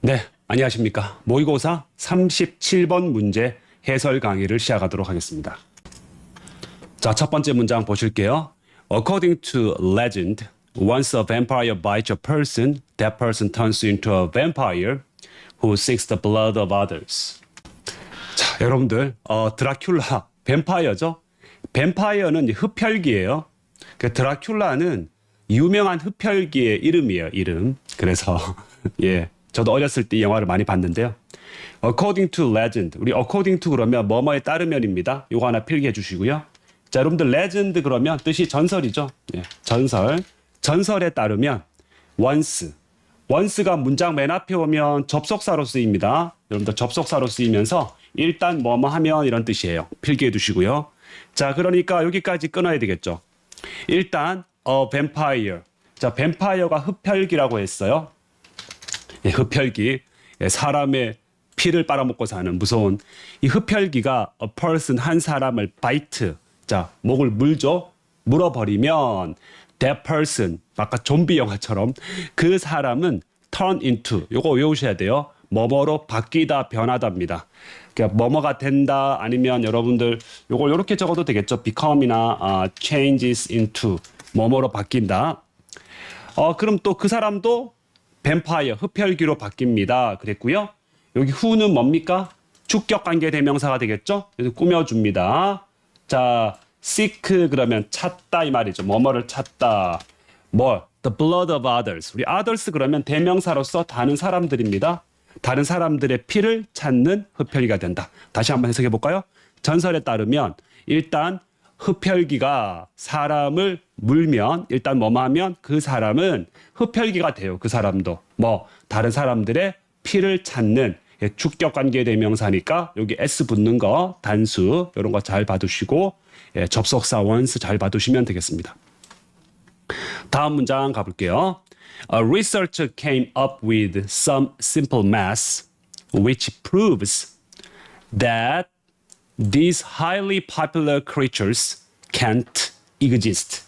네, 안녕하십니까. 모의고사 37번 문제 해설 강의를 시작하도록 하겠습니다. 자, 첫 번째 문장 보실게요. According to legend, once a vampire bites a person, that person turns into a vampire who seeks the blood of others. 자, 여러분들, 어, 드라큘라, 뱀파이어죠? 뱀파이어는 흡혈귀예요. 그 드라큘라는 유명한 흡혈귀의 이름이에요, 이름. 그래서, 예. 저도 어렸을 때 이 영화를 많이 봤는데요. According to legend. 우리 according to 그러면 뭐뭐에 따르면입니다. 요거 하나 필기해 주시고요. 자, 여러분들 legend 그러면 뜻이 전설이죠. 예. 전설. 전설에 따르면 once. once가 문장 맨 앞에 오면 접속사로 쓰입니다. 여러분들 접속사로 쓰이면서 일단 뭐뭐 하면 이런 뜻이에요. 필기해 두시고요. 자, 그러니까 여기까지 끊어야 되겠죠. 일단 어 뱀파이어. 자, 뱀파이어가 흡혈귀라고 했어요. 예, 흡혈귀. 예, 사람의 피를 빨아먹고 사는 무서운 이 흡혈귀가 a person 한 사람을 bite. 자, 목을 물죠. 물어버리면 that person 아까 좀비 영화처럼 그 사람은 turn into 요거 외우셔야 돼요. 뭐뭐로 바뀌다 변하다입니다. 그러니까 뭐뭐가 된다 아니면 여러분들 요걸 이렇게 적어도 되겠죠. become이나 아, changes into 뭐뭐로 바뀐다. 어 그럼 또 그 사람도 뱀파이어 흡혈귀로 바뀝니다. 그랬고요. 여기 후는 뭡니까? 주격 관계 대명사가 되겠죠? 그래서 꾸며줍니다. 자, seek 그러면 찾다 이 말이죠. 뭐뭐를 찾다. 뭘? The blood of others. 우리 others 그러면 대명사로서 다른 사람들입니다. 다른 사람들의 피를 찾는 흡혈귀가 된다. 다시 한번 해석해 볼까요? 전설에 따르면 일단 흡혈귀가 사람을 물면 일단 뭐뭐 하면 그 사람은 흡혈귀가 돼요. 그 사람도 뭐 다른 사람들의 피를 찾는 예, 주격 관계 대명사니까 여기 s 붙는 거 단수 이런 거 잘 봐두시고 예, 접속사 once 잘 봐두시면 되겠습니다. 다음 문장 가볼게요. A researcher came up with some simple math which proves that these highly popular creatures can't exist.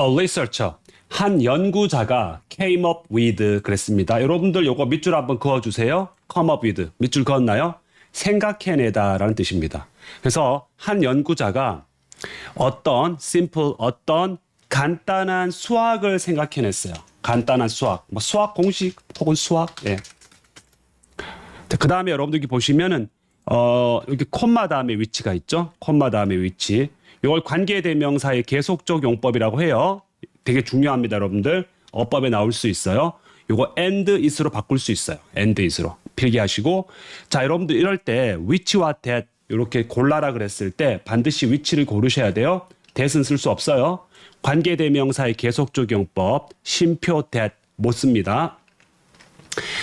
A researcher, 한 연구자가 came up with 그랬습니다. 여러분들 요거 밑줄 한번 그어 주세요. come up with 밑줄 그었나요? 생각해내다라는 뜻입니다. 그래서 한 연구자가 어떤 simple 어떤 간단한 수학을 생각해냈어요. 간단한 수학, 뭐 수학 공식 혹은 수학. 예. 그 다음에 여러분들이 보시면은 어 여기 콤마 다음에 위치가 있죠. 콤마 다음에 위치. 이걸 관계대명사의 계속적 용법이라고 해요. 되게 중요합니다, 여러분들. 어법에 나올 수 있어요. 요거 and is로 바꿀 수 있어요. and is로 필기하시고 자 여러분들 이럴 때 which와 that 이렇게 골라라 그랬을 때 반드시 위치를 고르셔야 돼요. that은 쓸 수 없어요. 관계대명사의 계속적 용법 심표 that 못 씁니다.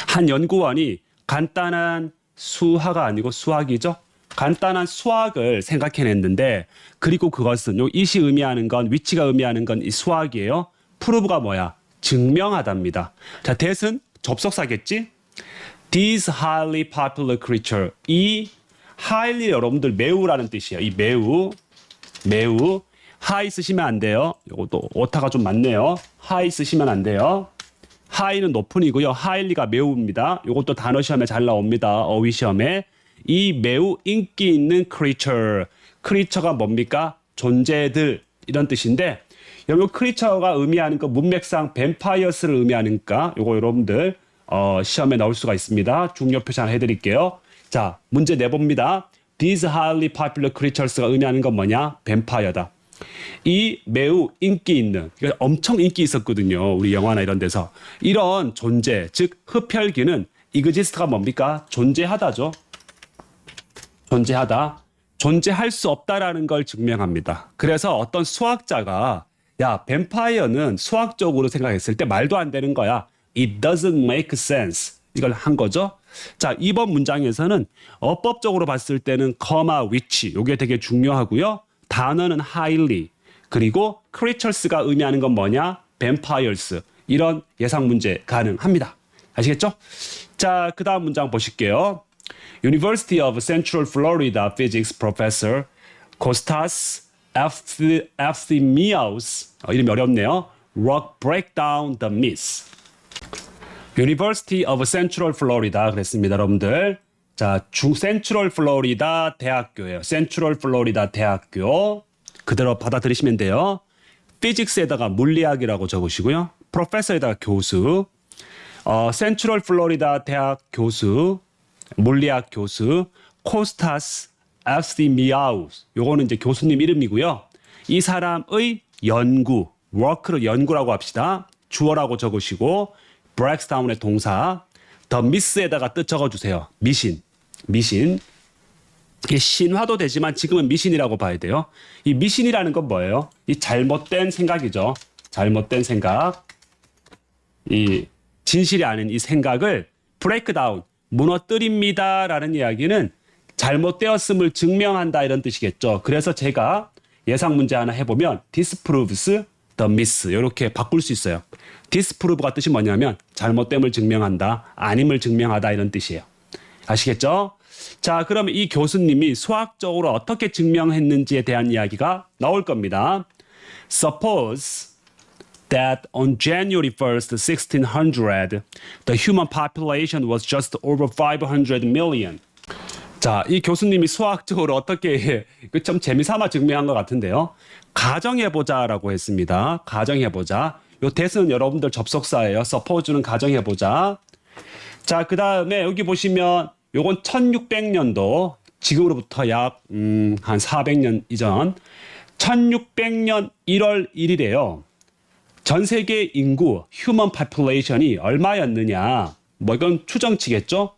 한 연구원이 간단한 수화가 아니고 수학이죠. 간단한 수학을 생각해냈는데 그리고 그것은 요 이시 의미하는 건 위치가 의미하는 건 이 수학이에요. 프로브가 뭐야? 증명하답니다. 자, that은 접속사겠지? These highly popular creature. 이 highly 여러분들 매우라는 뜻이에요. 이 매우 매우 high 쓰시면 안 돼요. 요것도 오타가 좀 많네요. high 쓰시면 안 돼요. 하이는 높은이고요. 하일리가 매우입니다. 이것도 단어 시험에 잘 나옵니다. 어휘 시험에. 이 매우 인기 있는 creature. creature가 뭡니까? 존재들 이런 뜻인데 여러분 creature가 의미하는 거 문맥상 뱀파이어스를 의미하니까 요거 여러분들 어, 시험에 나올 수가 있습니다. 중요 표시 하나 해드릴게요. 자 문제 내봅니다. These highly popular creatures가 의미하는 건 뭐냐? 뱀파이어다. 이 매우 인기 있는 그러니까 엄청 인기 있었거든요 우리 영화나 이런 데서. 이런 존재 즉 흡혈귀는 이그지스트가 뭡니까? 존재하다죠. 존재하다. 존재할 수 없다라는 걸 증명합니다. 그래서 어떤 수학자가 야 뱀파이어는 수학적으로 생각했을 때 말도 안 되는 거야. It doesn't make sense. 이걸 한 거죠. 자 이번 문장에서는 어법적으로 봤을 때는 커마 위치 요게 되게 중요하고요 단어는 highly 그리고 creatures가 의미하는 건 뭐냐? vampires 이런 예상 문제 가능합니다. 아시겠죠? 자, 그 다음 문장 보실게요. University of Central Florida Physics Professor Kostas Efthimios 어, 이름이 어렵네요. Rock break down the myths. University of Central Florida 그랬습니다, 여러분들. 자, 중 센트럴 플로리다 대학교예요. 센트럴 플로리다 대학교. 그대로 받아들이시면 돼요. 피직스에다가 물리학이라고 적으시고요. 프로페서에다가 교수. 어, 센트럴 플로리다 대학 교수, 물리학 교수 코스타스 에스티미아우스. 요거는 이제 교수님 이름이고요. 이 사람의 연구, 워크를 연구라고 합시다. 주어라고 적으시고 브렉스타운의 동사 더 미스에다가 뜻 적어주세요. 미신, 미신. 이게 신화도 되지만 지금은 미신이라고 봐야 돼요. 이 미신이라는 건 뭐예요? 이 잘못된 생각이죠. 잘못된 생각. 이 진실이 아닌 이 생각을 브레이크다운, 무너뜨립니다라는 이야기는 잘못되었음을 증명한다 이런 뜻이겠죠. 그래서 제가 예상 문제 하나 해보면 disproves the miss 이렇게 바꿀 수 있어요. disprove가 뜻이 뭐냐면 잘못됨을 증명한다, 아님을 증명하다 이런 뜻이에요. 아시겠죠? 자, 그러면 이 교수님이 수학적으로 어떻게 증명했는지에 대한 이야기가 나올 겁니다. Suppose that on January 1st, 1600, the human population was just over 500 million. 자, 이 교수님이 수학적으로 어떻게 그좀 재미삼아 증명한 것 같은데요. 가정해보자라고 했습니다. 가정해보자. 요 대수는 여러분들 접속사예요. suppose는 가정해보자. 자, 그 다음에 여기 보시면 요건 1600년도 지금으로부터 약, 음, 한 400년 이전 1600년 1월 1일에요. 전 세계 인구 휴먼 파퓰레이션이 얼마였느냐? 뭐 이건 추정치겠죠?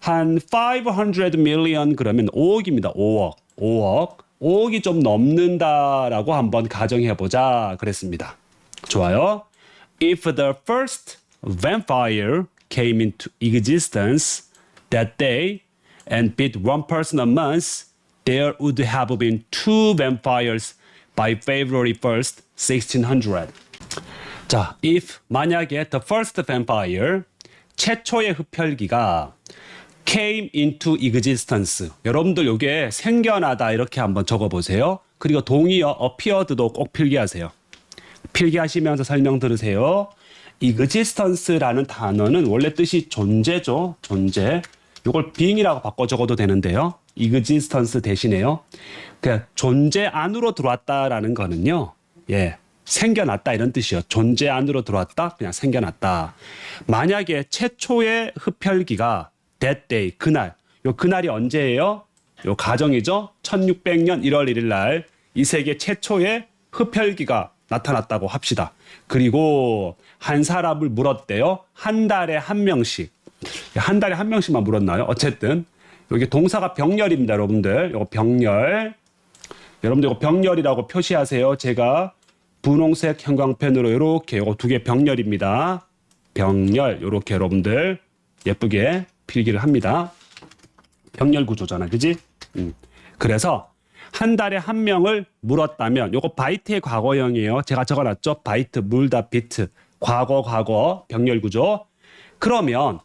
한 500 million 그러면 5억입니다. 5억. 5억. 5억이 좀 넘는다라고 한번 가정해 보자 그랬습니다. 좋아요. If the first vampire came into existence that day and bit one person a month, there would have been two vampires by February 1st, 1600. 자, if 만약에 the first vampire 최초의 흡혈귀가 came into existence. 여러분들 요게 생겨나다 이렇게 한번 적어 보세요. 그리고 동의어 appeared도 꼭 필기하세요. 필기하시면서 설명 들으세요. existence라는 단어는 원래 뜻이 존재죠. 존재. 요걸 being이라고 바꿔 적어도 되는데요. existence 대신에요. 그 존재 안으로 들어왔다라는 거는요. 예. 생겨났다 이런 뜻이요. 존재 안으로 들어왔다, 그냥 생겨났다. 만약에 최초의 흡혈귀가 that day 그날, 요 그날이 언제예요? 요 가정이죠. 1600년 1월 1일 날 이 세계 최초의 흡혈귀가 나타났다고 합시다. 그리고 한 사람을 물었대요. 한 달에 한 명씩. 한 달에 한 명씩만 물었나요? 어쨌든 여기 동사가 병렬입니다, 여러분들. 이거 병렬. 여러분들 이거 병렬이라고 표시하세요. 제가 분홍색 형광펜으로 이렇게 요거 두 개 병렬입니다. 병렬 요렇게 여러분들 예쁘게 필기를 합니다. 병렬 구조잖아, 그지? 음. 그래서 한 달에 한 명을 물었다면 요거 바이트의 과거형이에요. 제가 적어놨죠. 바이트 물다 비트 과거 과거 병렬 구조. 그러면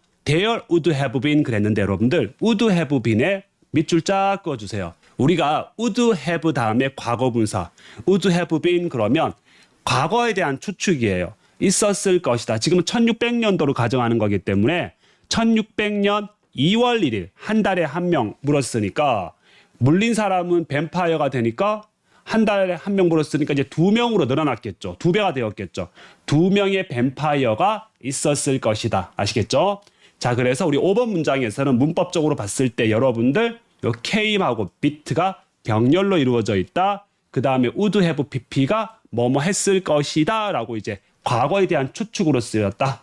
would have been 그랬는데 여러분들 have been에 밑줄 쫙 그어주세요. 우리가 would have 다음에 과거 분사 have been 그러면 과거에 대한 추측이에요. 있었을 것이다. 지금 은 1600년도로 가정하는 거기 때문에 1600년 2월 1일 한 달에 한 명 물었으니까 물린 사람은 뱀파이어가 되니까 한 달에 한 명 물었으니까 이제 두 명으로 늘어났겠죠. 두 배가 되었겠죠. 두 명의 뱀파이어가 있었을 것이다. 아시겠죠? 자, 그래서 우리 5번 문장에서는 문법적으로 봤을 때 여러분들 요 came하고 bit가 병렬로 이루어져 있다. 그 다음에 would have pp가 뭐뭐 했을 것이다. 라고 이제 과거에 대한 추측으로 쓰였다.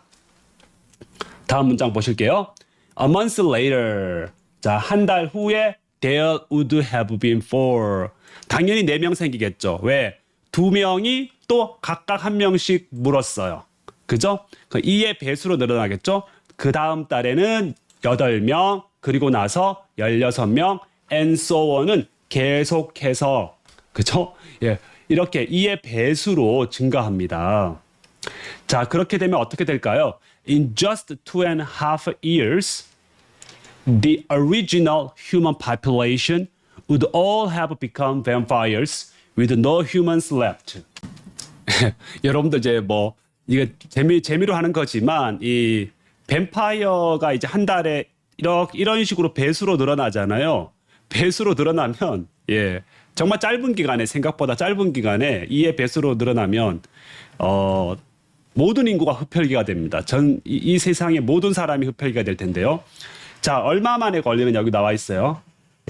다음 문장 보실게요. A month later. 자, 한 달 후에 there would have been four. 당연히 네 명 생기겠죠. 왜? 두 명이 또 각각 한 명씩 물었어요. 그죠? 그 2의 배수로 늘어나겠죠? 그 다음 달에는 8명, 그리고 나서 16명, and so on은 계속해서, 그죠? 예. 이렇게 2의 배수로 증가합니다. 자, 그렇게 되면 어떻게 될까요? In just two and a half years, the original human population would all have become vampires with no humans left. 여러분들 이제 뭐 이게 재미 재미로 하는 거지만 이 뱀파이어가 이제 한 달에 이렇게 이런 식으로 배수로 늘어나잖아요. 배수로 늘어나면 예 정말 짧은 기간에 생각보다 짧은 기간에 이의 배수로 늘어나면 어 모든 인구가 흡혈귀가 됩니다. 전 이 세상의 모든 사람이 흡혈귀가 될 텐데요. 자 얼마 만에 걸리는 여기 나와 있어요.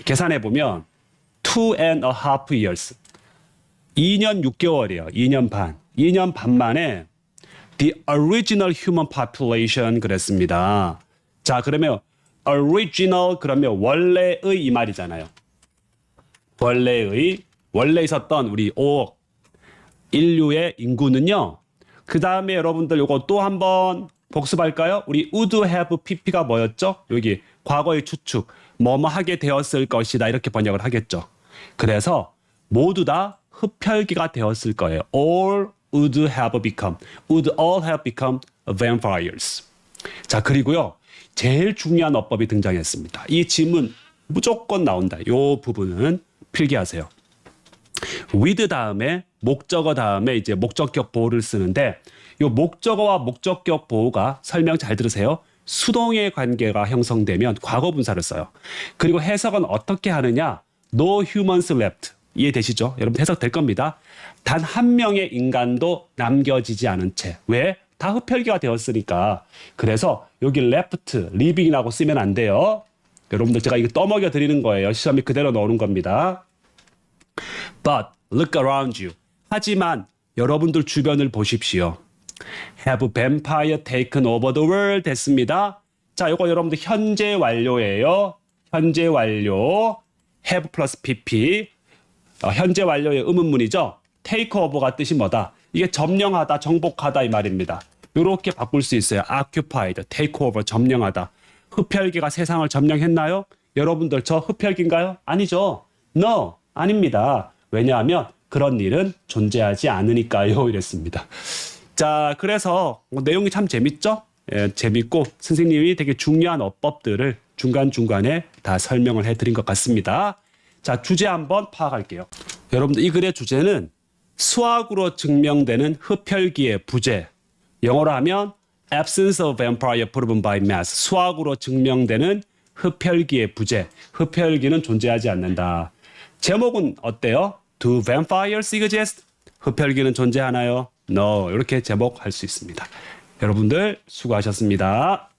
계산해 보면 two and a half years 2년 6개월이에요. 2년 반. 2년 반 만에 the original human population 그랬습니다. 자, 그러면 original 그러면 원래의 이 말이잖아요. 원래의 원래 있었던 우리 5억 인류의 인구는요. 그 다음에 여러분들 요거 또 한번 복습할까요? 우리 would have pp가 뭐였죠? 여기 과거의 추측 뭐뭐 하게 되었을 것이다 이렇게 번역을 하겠죠. 그래서 모두 다 흡혈귀가 되었을 거예요. All would have become, would all have become vampires. 자 그리고요 제일 중요한 어법이 등장했습니다. 이 질문 무조건 나온다. 요 부분은 필기하세요. With 다음에 목적어 다음에 이제 목적격 보호를 쓰는데 요 목적어와 목적격 보호가 설명 잘 들으세요. 수동의 관계가 형성되면 과거 분사를 써요. 그리고 해석은 어떻게 하느냐? No humans left. 이해되시죠? 여러분 해석 될 겁니다. 단 한 명의 인간도 남겨지지 않은 채. 왜? 다 흡혈귀가 되었으니까. 그래서 여기 left, living이라고 쓰면 안 돼요. 여러분들 제가 이거 떠먹여 드리는 거예요. 시험에 그대로 넣는 겁니다. But look around you. 하지만 여러분들 주변을 보십시오. Have vampire taken over the world 됐습니다. 자, 이거 여러분들 현재 완료예요. 현재 완료. have 플러스 pp. 어, 현재 완료의 의문문이죠. take over가 뜻이 뭐다? 이게 점령하다, 정복하다 이 말입니다. 이렇게 바꿀 수 있어요. occupied, take over, 점령하다. 흡혈귀가 세상을 점령했나요? 여러분들 저 흡혈귀인가요? 아니죠. No, 아닙니다. 왜냐하면 그런 일은 존재하지 않으니까요. 이랬습니다. 자, 그래서 뭐 내용이 참 재밌죠? 예, 재밌고 선생님이 되게 중요한 어법들을 중간중간에 다 설명을 해드린 것 같습니다. 자, 주제 한번 파악할게요. 여러분들 이 글의 주제는 수학으로 증명되는 흡혈귀의 부재. 영어로 하면 absence of vampire proven by math. 수학으로 증명되는 흡혈귀의 부재. 흡혈귀는 존재하지 않는다. 제목은 어때요? Do vampires exist? 흡혈귀는 존재하나요? No. 이렇게 제목할 수 있습니다. 여러분들 수고하셨습니다.